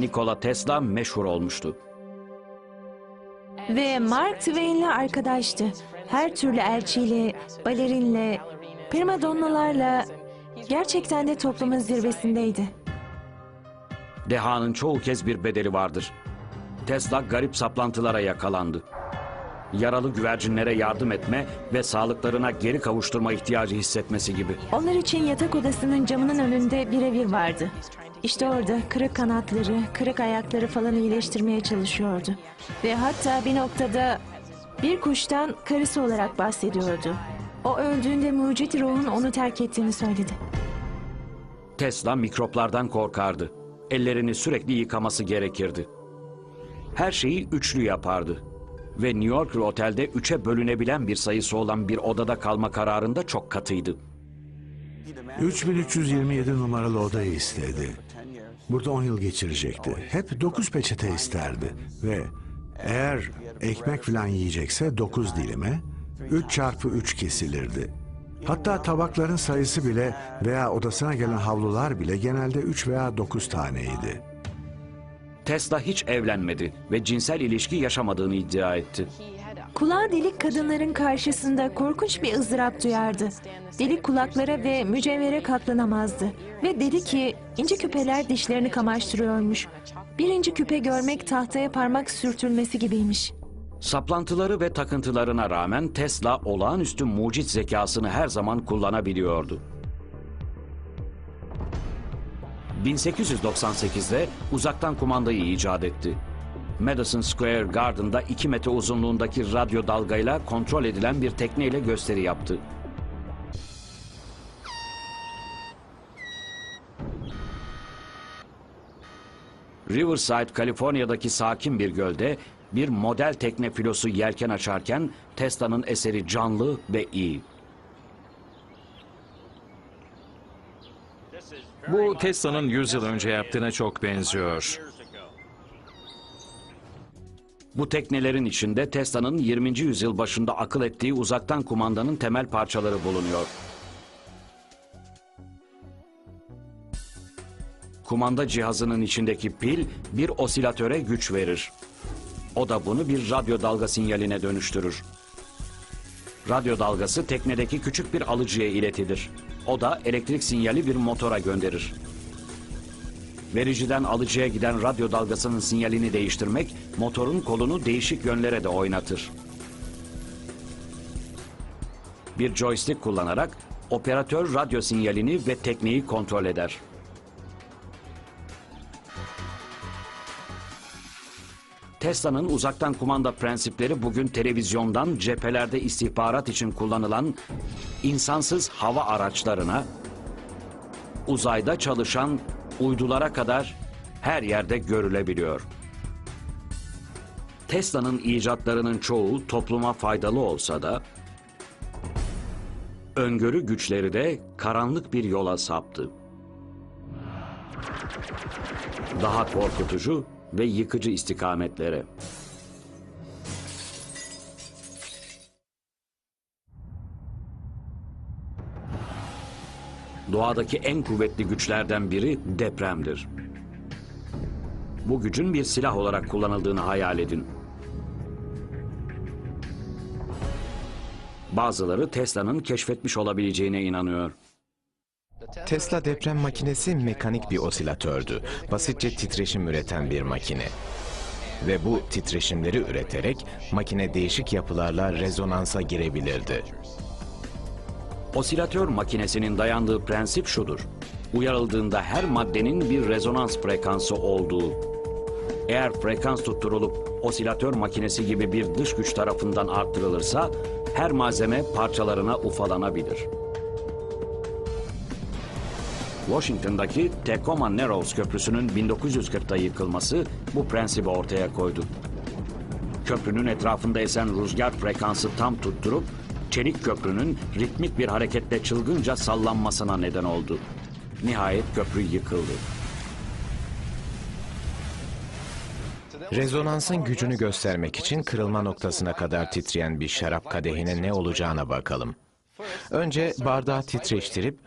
Nikola Tesla meşhur olmuştu. Ve Mark Twain'le arkadaştı. Her türlü elçiyle, balerinle, primadonnalarla gerçekten de toplumun zirvesindeydi. Dehanın çoğu kez bir bedeli vardır. Tesla garip saplantılara yakalandı. Yaralı güvercinlere yardım etme ve sağlıklarına geri kavuşturma ihtiyacı hissetmesi gibi. Onlar için yatak odasının camının önünde birebir vardı. İşte orada kırık kanatları, kırık ayakları falan iyileştirmeye çalışıyordu. Ve hatta bir noktada bir kuştan karısı olarak bahsediyordu. O öldüğünde mucit ruhun onu terk ettiğini söyledi. Tesla mikroplardan korkardı. Ellerini sürekli yıkaması gerekirdi. Her şeyi üçlü yapardı. Ve New Yorker otelde üçe bölünebilen bir sayısı olan bir odada kalma kararında çok katıydı. 3327 numaralı odayı istedi. Burada 10 yıl geçirecekti. Hep 9 peçete isterdi. Ve eğer ekmek falan yiyecekse 9 dilime 3 çarpı 3 kesilirdi. Hatta tabakların sayısı bile veya odasına gelen havlular bile genelde 3 veya 9 taneydi. Tesla hiç evlenmedi ve cinsel ilişki yaşamadığını iddia etti. Kulağı delik kadınların karşısında korkunç bir ızdırap duyardı. Delik kulaklara ve mücevhere katlanamazdı. Ve dedi ki ince küpeler dişlerini kamaştırıyormuş. Birinci küpe görmek tahtaya parmak sürtülmesi gibiymiş. Saplantıları ve takıntılarına rağmen Tesla olağanüstü mucit zekasını her zaman kullanabiliyordu. 1898'de uzaktan kumandayı icat etti. Madison Square Garden'da 2 metre uzunluğundaki radyo dalgayla kontrol edilen bir tekneyle gösteri yaptı. Riverside, Kaliforniya'daki sakin bir gölde bir model tekne filosu yelken açarken Tesla'nın eseri canlı ve iyi. Bu Tesla'nın 100 yıl önce yaptığına çok benziyor. Bu teknelerin içinde Tesla'nın 20. yüzyıl başında akıl ettiği uzaktan kumandanın temel parçaları bulunuyor. Kumanda cihazının içindeki pil bir osilatöre güç verir. O da bunu bir radyo dalga sinyaline dönüştürür. Radyo dalgası teknedeki küçük bir alıcıya iletilir. O da elektrik sinyali bir motora gönderir. Vericiden alıcıya giden radyo dalgasının sinyalini değiştirmek motorun kolunu değişik yönlere de oynatır. Bir joystick kullanarak operatör radyo sinyalini ve tekneyi kontrol eder. Tesla'nın uzaktan kumanda prensipleri bugün televizyondan cephelerde istihbarat için kullanılan insansız hava araçlarına, uzayda çalışan uydulara kadar her yerde görülebiliyor. Tesla'nın icatlarının çoğu topluma faydalı olsa da öngörü güçleri de karanlık bir yola saptı. Daha korkutucu ve yıkıcı istikametlere. Doğadaki en kuvvetli güçlerden biri depremdir. Bu gücün bir silah olarak kullanıldığını hayal edin. Bazıları Tesla'nın keşfetmiş olabileceğine inanıyor. Tesla deprem makinesi mekanik bir osilatördü. Basitçe titreşim üreten bir makine. Ve bu titreşimleri üreterek makine değişik yapılarla rezonansa girebilirdi. Osilatör makinesinin dayandığı prensip şudur. Uyarıldığında her maddenin bir rezonans frekansı olduğu. Eğer frekans tutturulup osilatör makinesi gibi bir dış güç tarafından arttırılırsa her malzeme parçalarına ufalanabilir. Washington'daki Tacoma Narrows Köprüsü'nün 1940'ta yıkılması bu prensibi ortaya koydu. Köprünün etrafında esen rüzgar frekansı tam tutturup çelik köprünün ritmik bir hareketle çılgınca sallanmasına neden oldu. Nihayet köprü yıkıldı. Rezonansın gücünü göstermek için kırılma noktasına kadar titreyen bir şarap kadehine ne olacağına bakalım. Önce bardağı titreştirip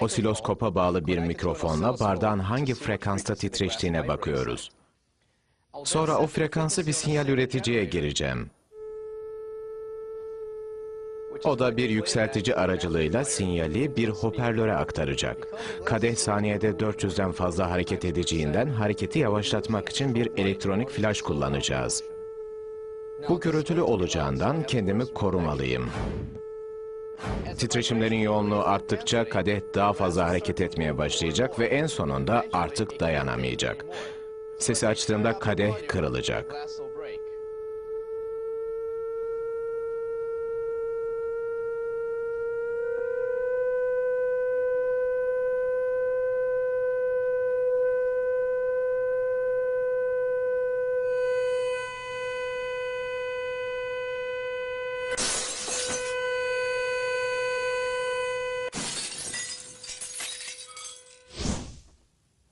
Osiloskopa bağlı bir mikrofonla bardağın hangi frekansta titreştiğine bakıyoruz. Sonra o frekansı bir sinyal üreticiye gireceğim. O da bir yükseltici aracılığıyla sinyali bir hoparlöre aktaracak. Kadeh saniyede 400'den fazla hareket edeceğinden hareketi yavaşlatmak için bir elektronik flash kullanacağız. Bu gürültülü olacağından kendimi korumalıyım. Titreşimlerin yoğunluğu arttıkça kadeh daha fazla hareket etmeye başlayacak ve en sonunda artık dayanamayacak. Sesi açtığımda kadeh kırılacak.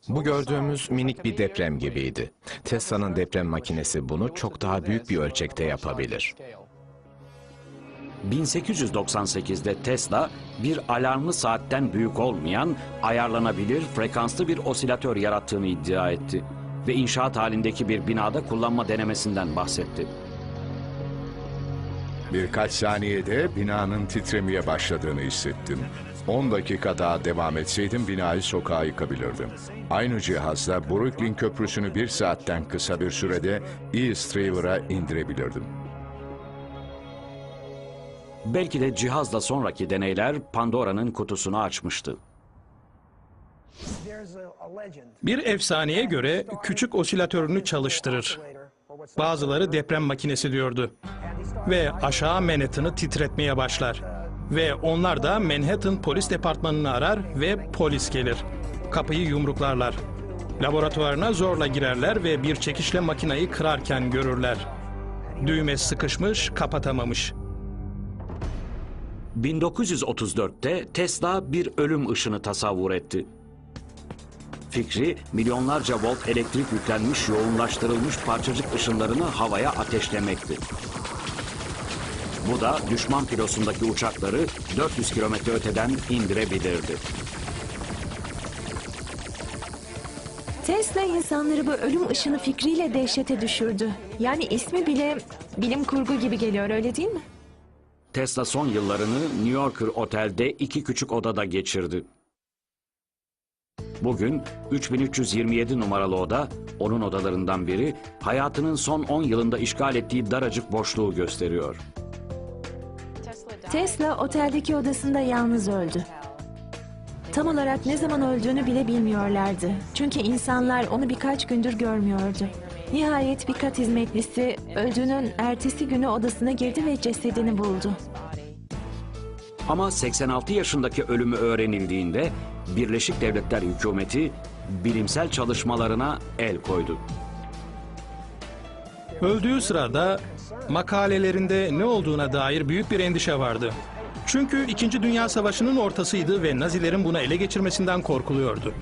Bu gördüğümüz minik bir deprem gibiydi. Tesla'nın deprem makinesi bunu çok daha büyük bir ölçekte yapabilir. 1898'de Tesla bir alarmlı saatten büyük olmayan ayarlanabilir frekanslı bir osilatör yarattığını iddia etti ve inşaat halindeki bir binada kullanma denemesinden bahsetti. Birkaç saniyede binanın titremeye başladığını hissettim. 10 dakika daha devam etseydim binayı sokağa yıkabilirdim. Aynı cihazla Brooklyn Köprüsü'nü bir saatten kısa bir sürede East River'a indirebilirdim. Belki de cihazla sonraki deneyler Pandora'nın kutusunu açmıştı. Bir efsaneye göre küçük osilatörünü çalıştırır. Bazıları deprem makinesi diyordu. Ve aşağı Manhattan'ı titretmeye başlar. Ve onlar da Manhattan Polis Departmanı'nı arar ve polis gelir. Kapıyı yumruklarlar. Laboratuvarına zorla girerler ve bir çekişle makinayı kırarken görürler. Düğme sıkışmış, kapatamamış. 1934'te Tesla bir ölüm ışını tasavvur etti. Fikri milyonlarca volt elektrik yüklenmiş yoğunlaştırılmış parçacık ışınlarını havaya ateşlemekti. Bu da düşman filosundaki uçakları 400 kilometre öteden indirebilirdi. Tesla insanları bu ölüm ışını fikriyle dehşete düşürdü. Yani ismi bile bilim kurgu gibi geliyor öyle değil mi? Tesla son yıllarını New Yorker Otel'de iki küçük odada geçirdi. Bugün 3327 numaralı oda, onun odalarından biri, hayatının son 10 yılında işgal ettiği daracık boşluğu gösteriyor. Tesla oteldeki odasında yalnız öldü. Tam olarak ne zaman öldüğünü bile bilmiyorlardı. Çünkü insanlar onu birkaç gündür görmüyordu. Nihayet bir kat hizmetlisi öldüğünün ertesi günü odasına girdi ve cesedini buldu. Ama 86 yaşındaki ölümü öğrenildiğinde Birleşik Devletler hükümeti bilimsel çalışmalarına el koydu. Öldüğü sırada makalelerinde ne olduğuna dair büyük bir endişe vardı. Çünkü İkinci Dünya Savaşı'nın ortasıydı ve Nazilerin bunu ele geçirmesinden korkuluyordu.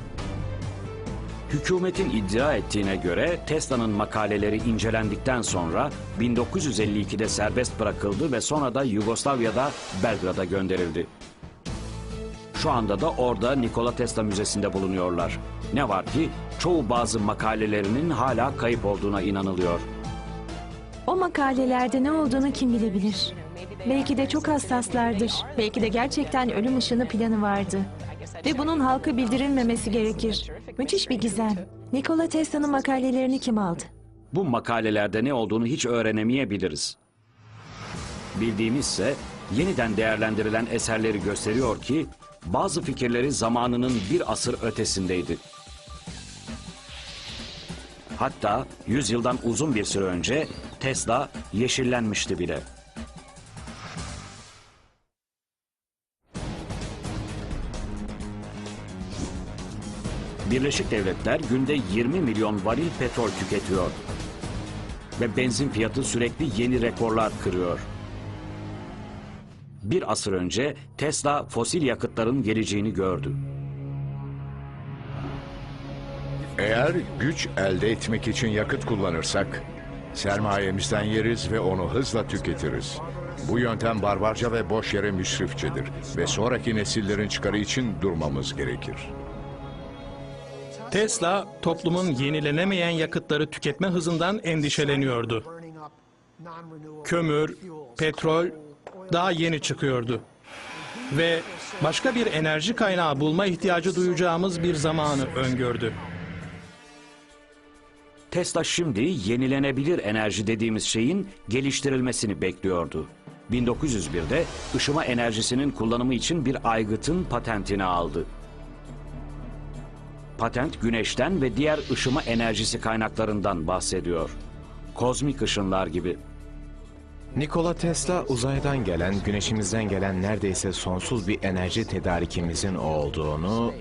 Hükümetin iddia ettiğine göre Tesla'nın makaleleri incelendikten sonra 1952'de serbest bırakıldı ve sonra da Yugoslavya'da Belgrad'a gönderildi. Şu anda da orada Nikola Tesla Müzesi'nde bulunuyorlar. Ne var ki çoğu bazı makalelerinin hala kayıp olduğuna inanılıyor. O makalelerde ne olduğunu kim bilebilir? Belki de çok hassaslardır. Belki de gerçekten ölüm ışını planı vardı. Ve bunun halka bildirilmemesi gerekir. Müthiş bir gizem. Nikola Tesla'nın makalelerini kim aldı? Bu makalelerde ne olduğunu hiç öğrenemeyebiliriz. Bildiğimizse yeniden değerlendirilen eserleri gösteriyor ki bazı fikirleri zamanının bir asır ötesindeydi. Hatta 100 yıldan uzun bir süre önce Tesla yeşillenmişti bile. Birleşik Devletler günde 20 milyon varil petrol tüketiyor. Ve benzin fiyatı sürekli yeni rekorlar kırıyor. Bir asır önce Tesla fosil yakıtların geleceğini gördü. Eğer güç elde etmek için yakıt kullanırsak, sermayemizden yeriz ve onu hızla tüketiriz. Bu yöntem barbarca ve boş yere müsrifçedir ve sonraki nesillerin çıkarı için durmamız gerekir. Tesla toplumun yenilenemeyen yakıtları tüketme hızından endişeleniyordu. Kömür, petrol daha yeni çıkıyordu. Ve başka bir enerji kaynağı bulma ihtiyacı duyacağımız bir zamanı öngördü. Tesla şimdi yenilenebilir enerji dediğimiz şeyin geliştirilmesini bekliyordu. 1901'de ışıma enerjisinin kullanımı için bir aygıtın patentini aldı. Patent güneşten ve diğer ışıma enerjisi kaynaklarından bahsediyor. Kozmik ışınlar gibi. Nikola Tesla uzaydan gelen, güneşimizden gelen neredeyse sonsuz bir enerji tedarikimizin olduğunu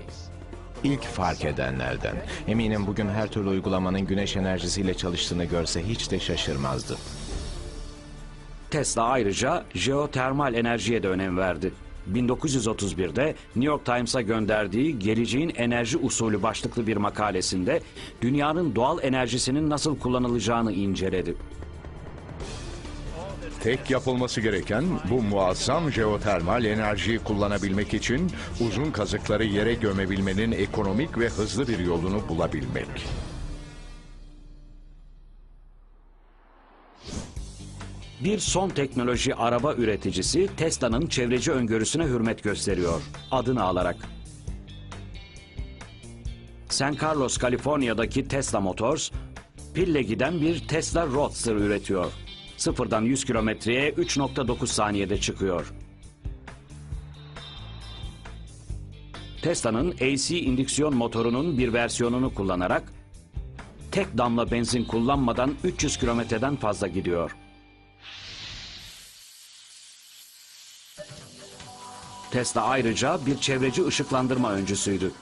ilk fark edenlerden. Eminim bugün her türlü uygulamanın güneş enerjisiyle çalıştığını görse hiç de şaşırmazdı. Tesla ayrıca jeotermal enerjiye de önem verdi. 1931'de New York Times'a gönderdiği Geleceğin Enerji Usulü başlıklı bir makalesinde dünyanın doğal enerjisinin nasıl kullanılacağını inceledi. Tek yapılması gereken bu muazzam jeotermal enerjiyi kullanabilmek için uzun kazıkları yere gömebilmenin ekonomik ve hızlı bir yolunu bulabilmek. Bir son teknoloji araba üreticisi Tesla'nın çevreci öngörüsüne hürmet gösteriyor. Adını alarak. San Carlos, Kaliforniya'daki Tesla Motors, pille giden bir Tesla Roadster üretiyor. Sıfırdan 100 kilometreye 3.9 saniyede çıkıyor. Tesla'nın AC indüksiyon motorunun bir versiyonunu kullanarak tek damla benzin kullanmadan 300 kilometreden fazla gidiyor. Tesla ayrıca bir çevreci ışıklandırma öncüsüydü.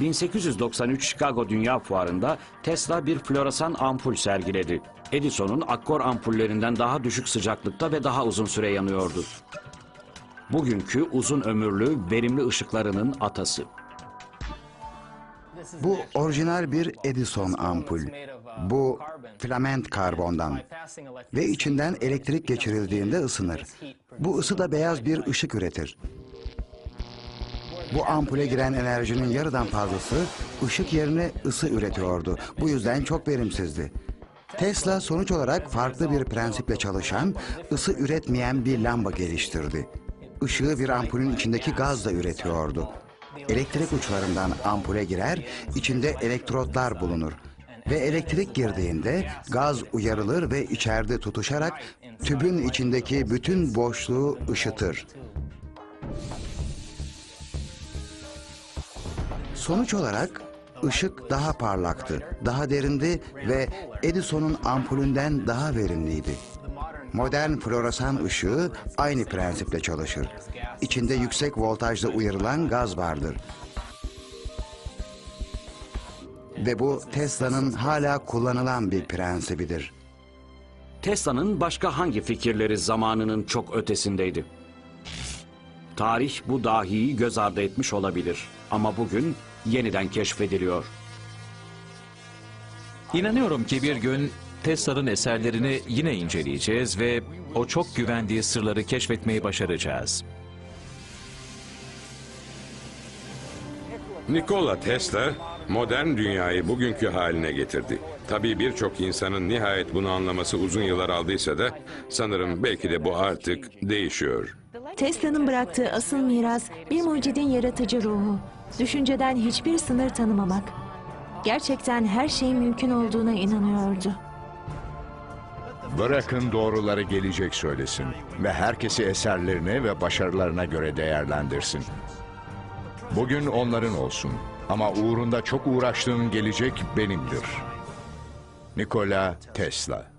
1893 Chicago Dünya Fuarı'nda Tesla bir floresan ampul sergiledi. Edison'un akkor ampullerinden daha düşük sıcaklıkta ve daha uzun süre yanıyordu. Bugünkü uzun ömürlü, verimli ışıklarının atası. Bu orijinal bir Edison ampul. Bu filament karbondan ve içinden elektrik geçirildiğinde ısınır. Bu ısı da beyaz bir ışık üretir. Bu ampule giren enerjinin yarıdan fazlası ışık yerine ısı üretiyordu. Bu yüzden çok verimsizdi. Tesla sonuç olarak farklı bir prensiple çalışan, ısı üretmeyen bir lamba geliştirdi. Işığı bir ampulün içindeki gazla üretiyordu. Elektrik uçlarından ampule girer, içinde elektrotlar bulunur. Ve elektrik girdiğinde gaz uyarılır ve içeride tutuşarak tübün içindeki bütün boşluğu ışıtır. Sonuç olarak ışık daha parlaktı, daha derindi ve Edison'un ampulünden daha verimliydi. Modern floresan ışığı aynı prensiple çalışır. İçinde yüksek voltajda uyarılan gaz vardır. Ve bu Tesla'nın hala kullanılan bir prensibidir. Tesla'nın başka hangi fikirleri zamanının çok ötesindeydi? Tarih bu dahiyi göz ardı etmiş olabilir ama bugün yeniden keşfediliyor. İnanıyorum ki bir gün Tesla'nın eserlerini yine inceleyeceğiz ve o çok güvendiği sırları keşfetmeyi başaracağız. Nikola Tesla modern dünyayı bugünkü haline getirdi. Tabii birçok insanın nihayet bunu anlaması uzun yıllar aldıysa da sanırım belki de bu artık değişiyor. Tesla'nın bıraktığı asıl miras bir mucidin yaratıcı ruhu. Düşünceden hiçbir sınır tanımamak. Gerçekten her şeyin mümkün olduğuna inanıyordu. Bırakın doğruları gelecek söylesin ve herkesi eserlerine ve başarılarına göre değerlendirsin. Bugün onların olsun ama uğrunda çok uğraştığın gelecek benimdir. Nikola Tesla